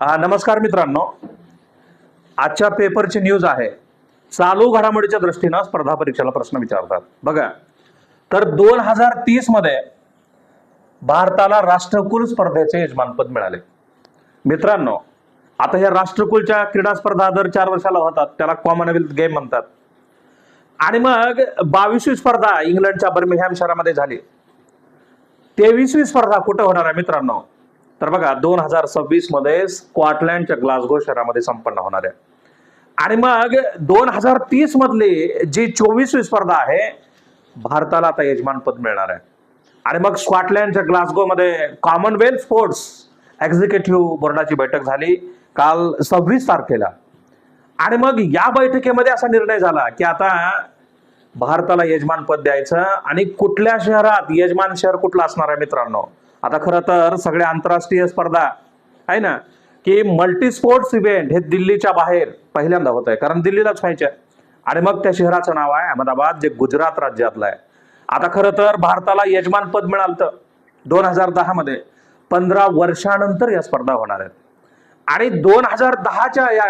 हा नमस्कार मित्रांनो. आजच्या पेपरची न्यूज आहे. चालू घडामोडीच्या दृष्टीनं स्पर्धा परीक्षेला प्रश्न विचारतात. बघा तर दोन हजार तीसमध्ये भारताला राष्ट्रकुल स्पर्धेचे यजमानपद मिळाले. मित्रांनो आता या राष्ट्रकुलच्या क्रीडा स्पर्धा दर चार वर्षाला होतात त्याला कॉमनवेल्थ गेम म्हणतात. आणि मग बावीसवी स्पर्धा इंग्लंडच्या बर्मिंगहॅम शहरामध्ये झाली. तेवीसवी स्पर्धा कुठं होणार आहे मित्रांनो? तर बघा दोन हजार सव्वीसमध्ये स्कॉटलँडच्या ग्लासगो शहरामध्ये संपन्न होणार आहे. आणि मग दोन हजार तीस मधली जी चोवीसवी स्पर्धा आहे भारताला आता यजमानपद मिळणार आहे. आणि मग स्कॉटलँडच्या ग्लासगो मध्ये कॉमनवेल्थ स्पोर्ट्स एक्झिक्युटिव्ह बोर्डाची बैठक झाली काल सव्वीस तारखेला. आणि मग या बैठकीमध्ये असा निर्णय झाला की आता भारताला यजमानपद द्यायचं आणि कुठल्या शहरात यजमान शहर कुठलं असणार आहे मित्रांनो? आता खरं तर सगळ्या आंतरराष्ट्रीय स्पर्धा आहे ना की मल्टी स्पोर्ट्स इव्हेंट हे दिल्लीच्या बाहेर पहिल्यांदा होत आहे कारण दिल्लीलाच व्हायचे आणि मग त्या शहराचं नाव आहे अहमदाबाद जे गुजरात राज्यातलं आहे. आता खरं तर भारताला यजमानपद मिळालं दोन हजार दहा मध्ये पंधरा वर्षानंतर या स्पर्धा होणार आहेत. आणि दोन हजार दहाच्या या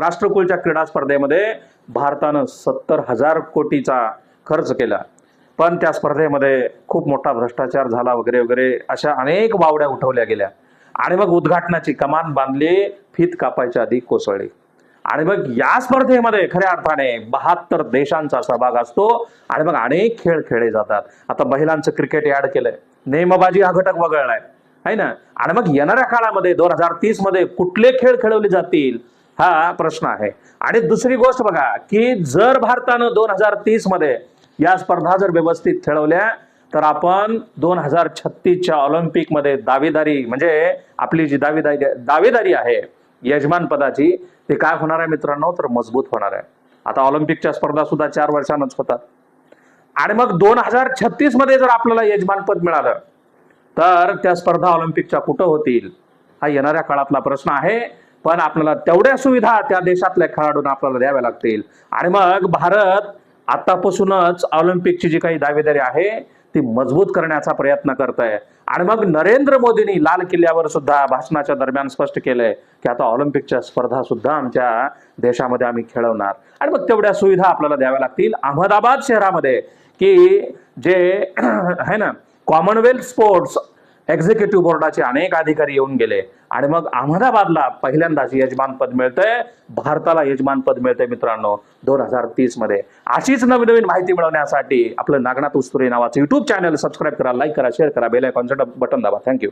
राष्ट्रकुलच्या क्रीडा स्पर्धेमध्ये भारतानं सत्तर हजार कोटीचा खर्च केला. पण त्या स्पर्धेमध्ये खूप मोठा भ्रष्टाचार झाला वगैरे वगैरे अशा अनेक वावड्या उठवल्या गेल्या. आणि मग उद्घाटनाची कमान बांधली फीत कापायच्या आधी कोसळली. आणि मग या स्पर्धेमध्ये खऱ्या अर्थाने बहात्तर देशांचा सहभाग असतो आणि मग अनेक खेळ खेळले जातात. आता महिलांचं क्रिकेट ऍड केलंय. नेमबाजी हा घटक वगळलाय. आहे ना? आणि मग येणाऱ्या काळामध्ये दोन हजार तीसमध्ये कुठले खेळ खेळवले जातील? हा प्रश्न आहे. आणि दुसरी गोष्ट बघा की जर भारतानं दोन हजार तीसमध्ये या स्पर्धा जर व्यवस्थित खेळवल्या तर आपण दोन हजार छत्तीसच्या ऑलिम्पिकमध्ये दावेदारी म्हणजे आपली जी दावेदारी दावेदारी आहे यजमान पदाची ते काय होणार आहे मित्रांनो? तर मजबूत होणार आहे. आता ऑलिम्पिकच्या स्पर्धा सुद्धा चार वर्षांच होतात. आणि मग दोन हजार छत्तीसमध्ये जर आपल्याला यजमानपद मिळालं तर त्या स्पर्धा ऑलिम्पिकच्या कुठं होतील? हा येणाऱ्या काळातला प्रश्न आहे. पण आपल्याला तेवढ्या सुविधा त्या देशातल्या खेळाडूंना आपल्याला द्याव्या लागतील. आणि मग भारत आतापासूनच ऑलिम्पिकची जी काही दावेदारी आहे ती मजबूत करण्याचा प्रयत्न करत आहे आणि मग नरेंद्र मोदींनी लाल किल्ल्यावर सुद्धा भाषणाच्या दरम्यान स्पष्ट केलंय की आता ऑलिम्पिकच्या स्पर्धा सुद्धा आमच्या देशामध्ये आम्ही खेळवणार. आणि मग तेवढ्या सुविधा आपल्याला द्याव्या लागतील. अहमदाबाद शहरामध्ये की जे है ना कॉमनवेल्थ स्पोर्ट्स एक्झिक्युटिव्ह बोर्डाचे अनेक अधिकारी येऊन गेले. आणि मग अहमदाबादला पहिल्यांदाच यजमानपद मिळतंय. भारताला यजमानपद मिळतंय मित्रांनो दोन हजार तीसमध्ये अशीच नवीन नवीन माहिती मिळवण्यासाठी आपलं नागनाथ उस्तुरे नावाचं युट्यूब चॅनल सबस्क्राईब करा लाईक करा शेअर करा बेल आयकॉनचं बटन दाबा. Thank you